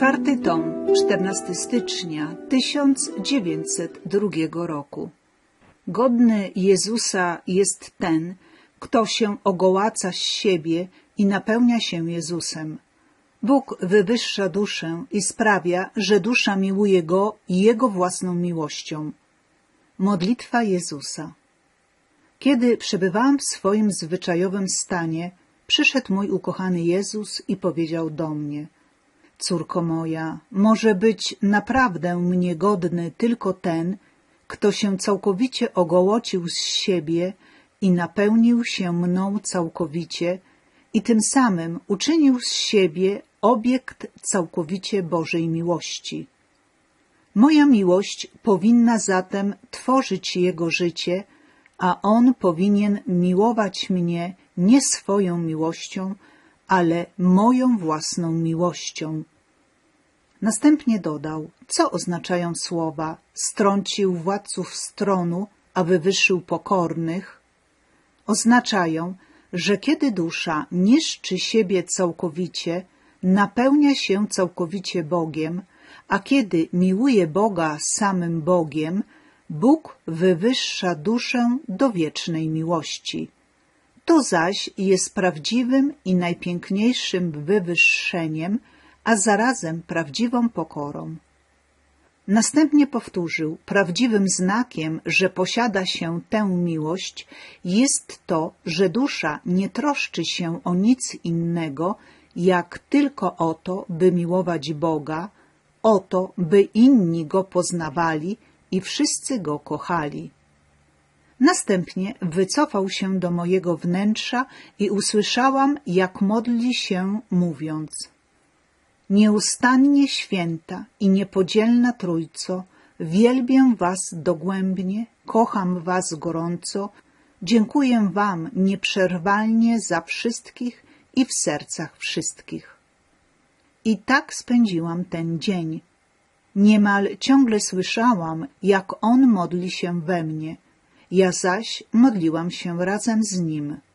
Czwarty tom, 14 stycznia 1902 roku. Godny Jezusa jest ten, kto się ogołaca z siebie i napełnia się Jezusem. Bóg wywyższa duszę i sprawia, że dusza miłuje Go Jego własną miłością. Modlitwa Jezusa Kiedy przebywałam w swoim zwyczajowym stanie, przyszedł mój ukochany Jezus i powiedział do mnie – Córko moja, może być naprawdę mnie godny tylko ten, kto się całkowicie ogołocił z siebie i napełnił się mną całkowicie i tym samym uczynił z siebie obiekt całkowicie Bożej miłości. Moja miłość powinna zatem tworzyć jego życie, a on powinien miłować mnie nie swoją miłością, ale moją własną miłością. Następnie dodał, co oznaczają słowa strącił władców stronu, a wywyższył pokornych. Oznaczają, że kiedy dusza niszczy siebie całkowicie, napełnia się całkowicie Bogiem, a kiedy miłuje Boga samym Bogiem, Bóg wywyższa duszę do wiecznej miłości. To zaś jest prawdziwym i najpiękniejszym wywyższeniem, a zarazem prawdziwą pokorą. Następnie powtórzył, prawdziwym znakiem, że posiada się tę miłość, jest to, że dusza nie troszczy się o nic innego, jak tylko o to, by miłować Boga, o to, by inni Go poznawali i wszyscy Go kochali. Następnie wycofał się do mojego wnętrza i usłyszałam, jak modli się, mówiąc – Nieustannie święta i niepodzielna Trójco, wielbię Was dogłębnie, kocham Was gorąco, dziękuję Wam nieprzerwalnie za wszystkich i w sercach wszystkich. I tak spędziłam ten dzień. Niemal ciągle słyszałam, jak On modli się we mnie, ja zaś modliłam się razem z Nim.